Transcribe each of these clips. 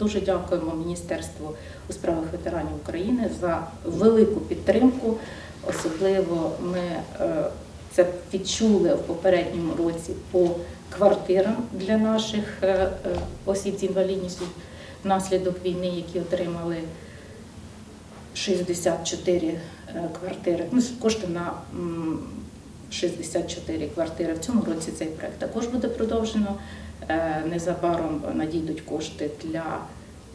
Дуже дякуємо Міністерству у справах ветеранів України за велику підтримку. Особливо ми е, це відчули в попередньому році по квартирам для наших е, е, осіб з інвалідністю внаслідок війни, які отримали 64 е, квартири. Ну, кошти на м, 64 квартири. В цьому році цей проект також буде продовжено. Е, Незабаром надійдуть кошти для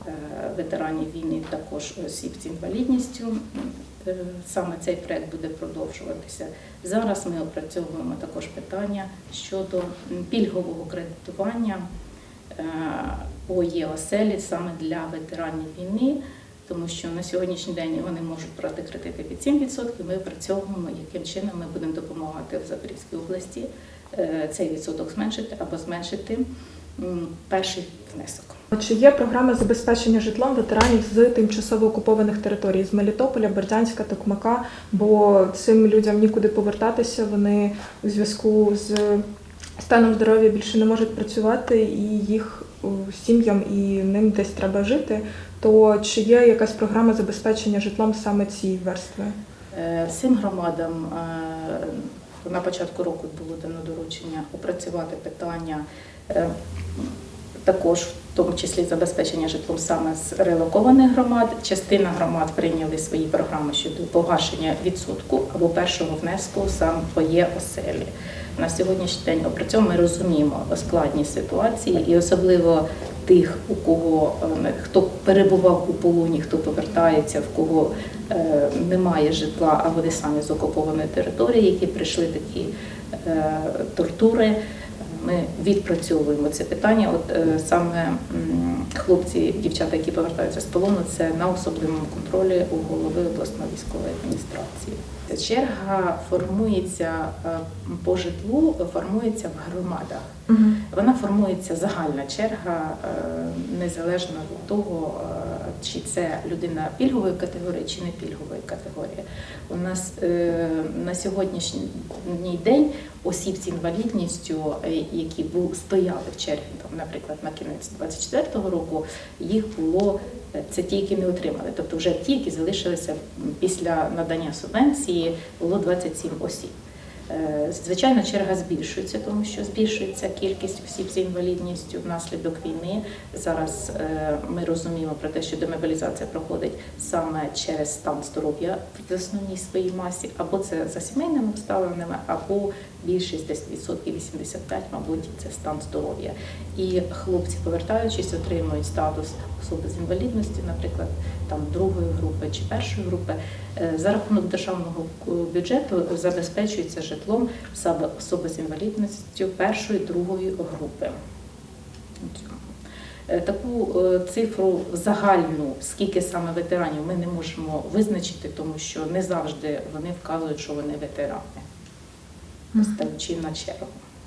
е, ветеранів війни, також осіб з інвалідністю. Е, Саме цей проект буде продовжуватися. Зараз ми опрацьовуємо також питання щодо пільгового кредитування по ЄОСЕЛі саме для ветеранів війни, тому що на сьогоднішній день вони можуть брати кредити під 7%. Ми опрацьовуємо, яким чином ми будемо допомагати в Запорізькій області цей відсоток зменшити або зменшити перший внесок. Чи є програма забезпечення житлом ветеранів з тимчасово окупованих територій з Мелітополя, Бердянська, Токмака? Бо цим людям нікуди повертатися. Вони у зв'язку з станом здоров'я більше не можуть працювати, і їх сім'ям і ним десь треба жити. То чи є якась програма забезпечення житлом саме цієї верстви? Е, Всім громадам е, на початку року було дано доручення опрацювати питання е, також, в тому числі забезпечення житлом саме з релокованих громад. Частина громад прийняли свої програми щодо погашення відсотку або першого внеску сам по оселі. На сьогоднішній день опрацьовуємо, ми розуміємо складні ситуації і особливо тих, у кого е, хто перебував у полоні, хто повертається, в кого немає житла, а вони самі з окупованої території, які прийшли такі е, тортури. Ми відпрацьовуємо це питання. От е, саме хлопці, дівчата, які повертаються з полону, це на особливому контролі у голови обласної військової адміністрації. Черга формується е, по житлу, формується в громадах. Вона формується загальна черга, е, незалежно від того, е, чи це людина пільгової категорії, чи не пільгової категорії. У нас е, на сьогоднішній день осіб з інвалідністю, е, які стояли в черзі, наприклад, на кінець 24-го року, їх було е, це ті, які не отримали. Тобто вже ті, які залишилися після надання субвенції, було 27 осіб. Е, Звичайно, черга збільшується, тому що збільшується кількість осіб з інвалідністю внаслідок війни. Зараз е, ми розуміємо про те, що демобілізація проходить саме через стан здоров'я в основній своїй масі, або це за сімейними обставинами, або більшість десь відсотків 85, мабуть, це стан здоров'я. І хлопці, повертаючись, отримують статус особи з інвалідністю, наприклад, там другої групи чи першої групи. Е, За рахунок державного бюджету забезпечується житлом особи з інвалідністю першої другої групи. Е, Таку е, цифру загальну, скільки саме ветеранів, ми не можемо визначити, тому що не завжди вони вказують, що вони ветерани, стаючи на чергу.